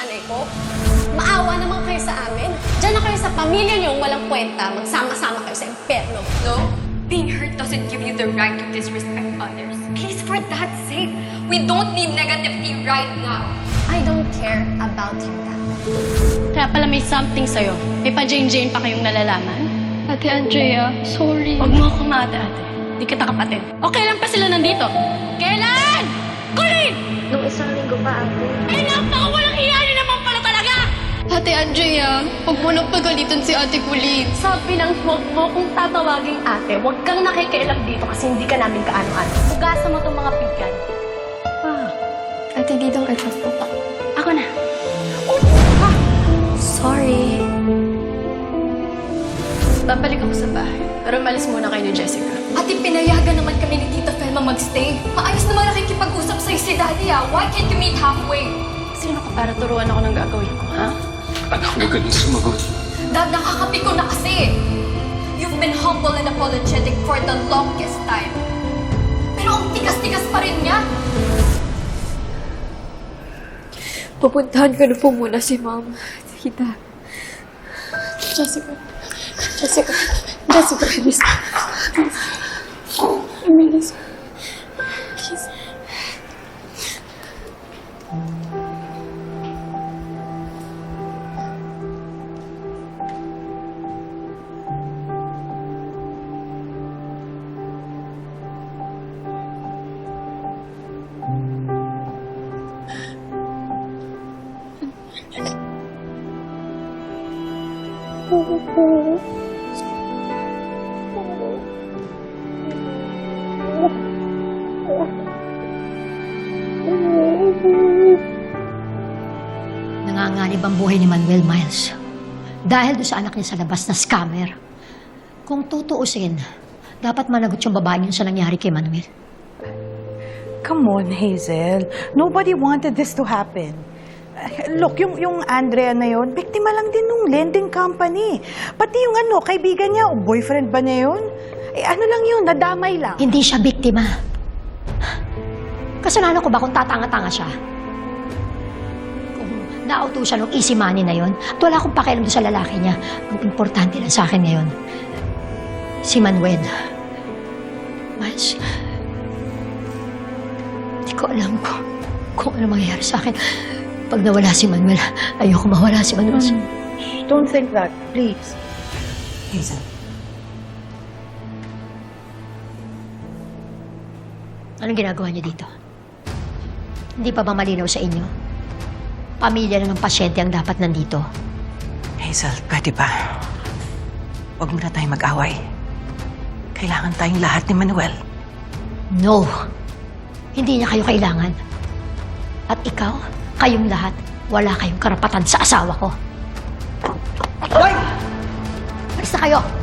nanay ko. Maawa naman kayo sa amin. Diyan na kayo sa pamilya niyong walang kwenta. Magsama-sama kayo sa impyerno. No? Being hurt doesn't give you the right to disrespect others. Please, for God's sake, we don't need negativity right now. I don't care about your dad. Kaya pala may something sa'yo. May pa-Jane-Jane pa kayong nalalaman? Ate Andrea, sorry. Huwag mo akong ate-ate. Di kita kapatid. O kailan pa sila nandito? Kailan? Kulin! Nung isang linggo pa, ate. Ay, napakawalang Ate Andrea, huwag mo nang pagalitan si Ate Kulin. Sabi ng huwag mo kung tatawaging ate, huwag kang nakikialam dito kasi hindi ka namin kaano-ano. Hugasan mo itong mga pinggan. Ate, dito ka po. Ako na. Sorry. Babalik ako sa bahay. Pero malis muna kayo ni Jessica. Ate, pinayagan naman kami ni Tita Felma magstay. Maayos naman nakikipag-usap sa'yo si Daddy ah. Why can't you meet halfway? Sino ka para turuan ako ng gagawin ko, ha? Anak, huwag ka nang sumagot. Dad, nakakapi ko na kasi. You've been humble and apologetic for the longest time. Pero ang tigas-tigas pa rin niya. Pupuntahan ko na po muna si Ma'am. Tita. Jessica. Jessica. Jessica, please. Please. Please. Nanganganib ang buhay ni Manuel Miles. Dahil doon sa anak niya sa labas na scammer. Kung tutuusin, dapat managot yung babae yun sa nangyari kay Manuel. Come on, Hazel. Nobody wanted this to happen. Look, yung, yung Andrea na yon, biktima lang din nung lending company. Pati yung ano, kaibigan niya, o boyfriend ba niya yun? Eh, ano lang yun, nadamay lang. Hindi siya biktima. Kasalanan ko ba kung tatanga-tanga siya? Kung nauto siya ng easy money na yon, at wala akong pakialam doon sa lalaki niya. Ang importante lang sa akin ngayon, si Manuel. Miles, hindi ko alam kung, kung ano mangyayari sa akin. Pag nawala si Manuel, ayoko mawala si Manuel. Shh, Don't think that, please. Hazel. Anong ginagawa niyo dito? Hindi pa ba malinaw sa inyo? Pamilya lang ng pasyente ang dapat nandito. Hazel, pwede ba? Huwag muna tayong mag-away. Kailangan tayong lahat ni Manuel. No! Hindi niya kayo kailangan. At ikaw, kayong lahat, wala kayong karapatan sa asawa ko. Hoy! Alis na kayo!